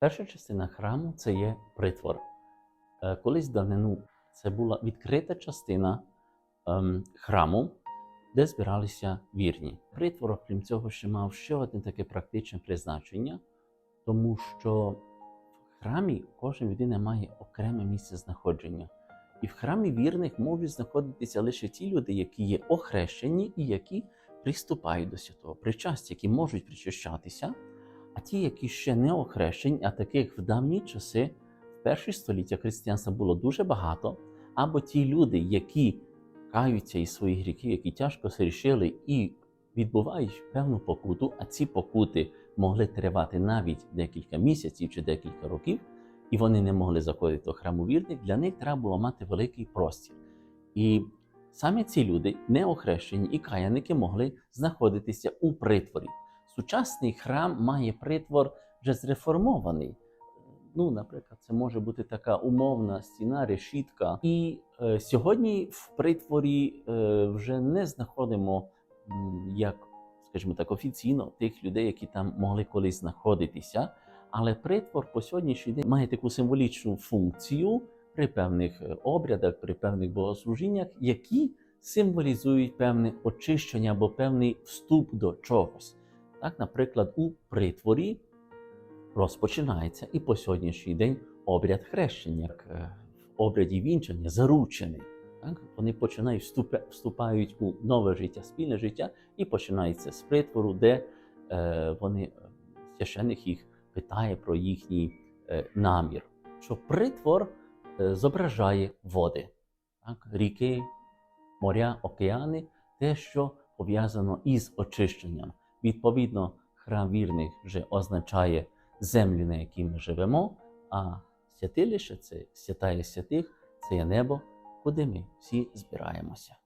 Перша частина храму це є притвор. Е, Колись давнину це була відкрита частина ем, храму, де збиралися вірні. Притвор, окрім цього, ще мав ще одне таке практичне призначення, тому що в храмі кожна людина має окреме місце знаходження. І в храмі вірних можуть знаходитися лише ті люди, які є охрещені і які приступають до святого причастя, які можуть причащатися. А ті, які ще не охрещені, а таких в давні часи, в перші століття християнства було дуже багато, або ті люди, які каються із своїх гріхів, які тяжко зрішили і відбувають певну покуту, а ці покути могли тривати навіть декілька місяців чи декілька років, і вони не могли заходити до храму вірних, для них треба було мати великий простір. І саме ці люди, неохрещені і каяники, могли знаходитися у притворі. Сучасний храм має притвор вже зреформований. Ну, наприклад, це може бути така умовна стіна, решітка. І е, сьогодні в притворі е, вже не знаходимо, як, скажімо так, офіційно тих людей, які там могли колись знаходитися. Але притвор по сьогоднішній день має таку символічну функцію при певних е, обрядах, при певних богослужіннях, які символізують певне очищення або певний вступ до чогось. Так, наприклад, у притворі розпочинається і по сьогоднішній день обряд хрещення, як е, в обряді вінчання, заручений. Так? Вони починають вступають у нове життя, спільне життя, і починається з притвору, де е, вони е, священик їх питає про їхній е, намір. Що притвор е, зображає води, так? ріки, моря, океани, те, що пов'язано із очищенням. Відповідно, храм вірних вже означає землю, на якій ми живемо, а святилище це святає святих, це є небо, куди ми всі збираємося.